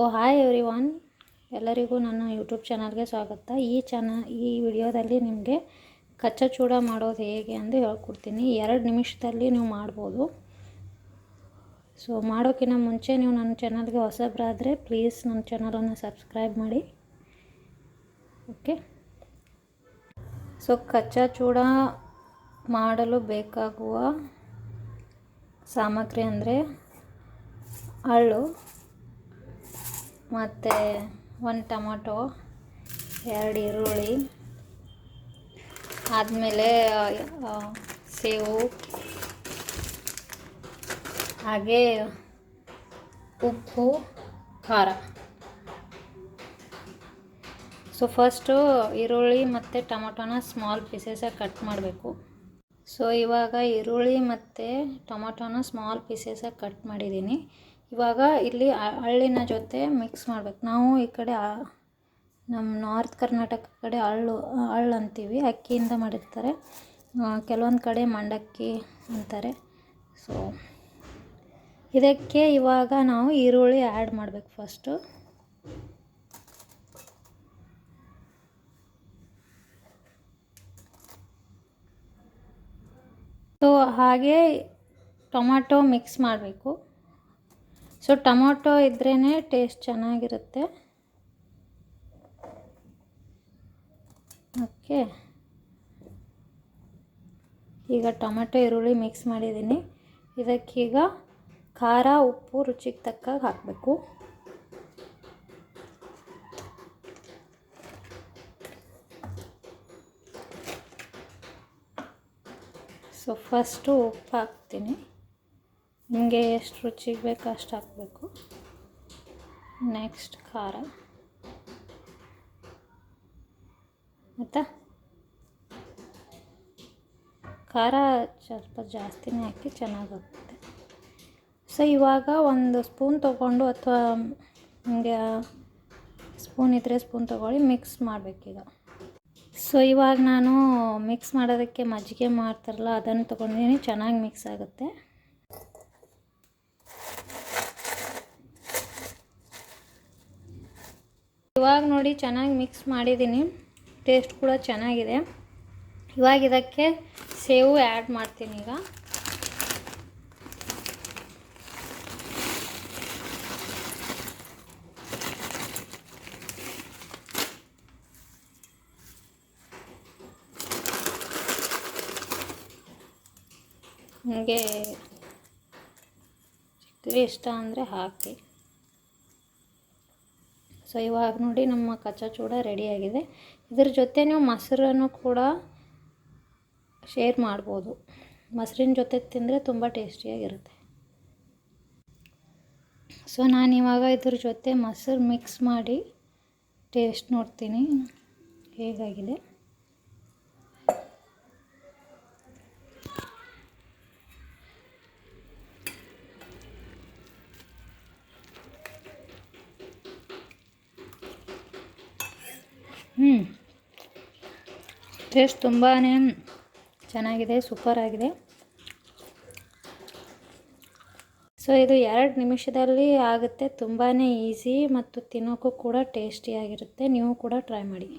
ಓ hi every one ಎಲ್ಲರಿಗೂ ನನ್ನ YouTube ಚಾನಲ್ಗೆ ಸ್ವಾಗತ. ಈ ಚಾನ ಈ ವಿಡಿಯೋದಲ್ಲಿ ನಿಮಗೆ ಕಚ್ಚಾ ಚೂಡ ಮಾಡೋದು ಹೇಗೆ ಅಂತ ಹೇಳ್ಕೊಡ್ತೀನಿ. ಎರಡು ನಿಮಿಷದಲ್ಲಿ ನೀವು ಮಾಡ್ಬೋದು. ಸೊ ಮಾಡೋಕ್ಕಿಂತ ಮುಂಚೆ ನೀವು ನನ್ನ ಚಾನಲ್ಗೆ ಹೊಸಬ್ರಾದರೆ ಪ್ಲೀಸ್ ನನ್ನ ಚಾನಲನ್ನು ಸಬ್ಸ್ಕ್ರೈಬ್ ಮಾಡಿ. ಓಕೆ ಸೊ ಕಚ್ಚಾ ಚೂಡ ಮಾಡಲು ಬೇಕಾಗುವ ಸಾಮಗ್ರಿ ಅಂದರೆ ಹಳ್ಳು ಮತ್ತು ಒಂದು ಟೊಮೊಟೊ, ಎರಡು ಈರುಳ್ಳಿ, ಆದಮೇಲೆ ಸೇವು, ಹಾಗೆ ಉಪ್ಪು, ಖಾರ. ಸೊ ಫಸ್ಟು ಈರುಳ್ಳಿ ಮತ್ತು ಟೊಮೊಟೊನ ಸ್ಮಾಲ್ ಪೀಸಸ್ಸಾಗಿ ಕಟ್ ಮಾಡಬೇಕು. ಸೊ ಇವಾಗ ಈರುಳ್ಳಿ ಮತ್ತು ಟೊಮೊಟೊನ ಸ್ಮಾಲ್ ಪೀಸಸ್ಸಾಗಿ ಕಟ್ ಮಾಡಿದ್ದೀನಿ ಇವಾಗ ಇಲ್ಲಿ ಹಳ್ಳಿನ ಜೊತೆ ಮಿಕ್ಸ್ ಮಾಡ್ಬೇಕು. ನಾವು ಈ ಕಡೆ ನಮ್ಮ ನಾರ್ತ್ ಕರ್ನಾಟಕ ಕಡೆ ಹಳ್ಳು ಹಳ್ಳು ಅಂತೀವಿ. ಅಕ್ಕಿಯಿಂದ ಮಾಡಿರ್ತಾರೆ. ಕೆಲವೊಂದು ಕಡೆ ಮಂಡಕ್ಕಿ ಅಂತಾರೆ. ಸೊ ಇದಕ್ಕೆ ಇವಾಗ ನಾವು ಈರುಳ್ಳಿ ಆ್ಯಡ್ ಮಾಡಬೇಕು ಫಸ್ಟು ಸೊ ಹಾಗೆ ಟೊಮ್ಯಾಟೊ ಮಿಕ್ಸ್ ಮಾಡಬೇಕು. ಸೊ ಟೊಮೊಟೊ ಇದ್ರೇ ಟೇಸ್ಟ್ ಚೆನ್ನಾಗಿರುತ್ತೆ. ಓಕೆ ಈಗ ಟೊಮೆಟೊ ಈರುಳ್ಳಿ ಮಿಕ್ಸ್ ಮಾಡಿದ್ದೀನಿ. ಇದಕ್ಕೀಗ ಖಾರ, ಉಪ್ಪು, ರುಚಿಗೆ ತಕ್ಕ ಹಾಕಬೇಕು. ಸೊ ಫಸ್ಟು ಉಪ್ಪು ಹಾಕ್ತೀನಿ. ನಿಮಗೆ ಎಷ್ಟು ರುಚಿಗೆ ಬೇಕು ಅಷ್ಟು ಹಾಕಬೇಕು. ನೆಕ್ಸ್ಟ್ ಖಾರ. ಮತ್ತು? ಖಾರ ಸ್ವಲ್ಪ ಜಾಸ್ತಿನೇ ಹಾಕಿ ಚೆನ್ನಾಗಾಗುತ್ತೆ ಸೊ ಇವಾಗ ಒಂದು ಸ್ಪೂನ್ ತೊಗೊಂಡು ಅಥವಾ ನಿಮಗೆ ಸ್ಪೂನ್ ಇದ್ದರೆ ಸ್ಪೂನ್ ತೊಗೊಳ್ಳಿ ಮಿಕ್ಸ್ ಮಾಡಬೇಕೀಗ. ಸೊ ಇವಾಗ ನಾನು ಮಿಕ್ಸ್ ಮಾಡೋದಕ್ಕೆ ಮಜ್ಜಿಗೆ ಮಾಡ್ತಾರಲ್ಲ, ಅದನ್ನು ತೊಗೊಂಡಿದ್ದೀನಿ, ಚೆನ್ನಾಗಿ ಮಿಕ್ಸ್ ಆಗುತ್ತೆ. ಇವಾಗ ನೋಡಿ ಚೆನ್ನಾಗಿ ಮಿಕ್ಸ್ ಮಾಡಿದ್ದೀನಿ. ಟೇಸ್ಟ್ ಕೂಡ ಚೆನ್ನಾಗಿದೆ. ಇವಾಗ ಇದಕ್ಕೆ ಸೇವು ಆ್ಯಡ್ ಮಾಡ್ತೀನಿ ಈಗ. ಚಿಕ್ಕದು ಇಷ್ಟ ಅಂದರೆ ಹಾಕಿ. ಸೊ ಇವಾಗ ನೋಡಿ ನಮ್ಮ ಕಚ್ಚಾ ಚೂಡ ರೆಡಿಯಾಗಿದೆ ಇದ್ರ ಜೊತೆ ನೀವು ಮೊಸರನ್ನು ಕೂಡ ಶೇರ್ ಮಾಡ್ಬೋದು. ಮೊಸರಿನ ಜೊತೆ ತಿಂದರೆ ತುಂಬ ಟೇಸ್ಟಿಯಾಗಿರುತ್ತೆ. ಸೊ ನಾನು ಇವಾಗ ಇದ್ರ ಜೊತೆ ಮೊಸರು ಮಿಕ್ಸ್ ಮಾಡಿ ಟೇಸ್ಟ್ ನೋಡ್ತೀನಿ ಹೇಗಾಗಿದೆ. ಹ್ಞೂ ಟೇಸ್ಟ್ ತುಂಬಾ ಚೆನ್ನಾಗಿದೆ ಸೂಪರ್ ಆಗಿದೆ. ಸೊ ಇದು ಎರಡು ನಿಮಿಷದಲ್ಲಿ ಆಗುತ್ತೆ ತುಂಬಾ ಈಸಿ ಮತ್ತು ತಿನ್ನೋಕ್ಕೂ ಕೂಡ ಟೇಸ್ಟಿಯಾಗಿರುತ್ತೆ ನೀವು ಕೂಡ ಟ್ರೈ ಮಾಡಿ.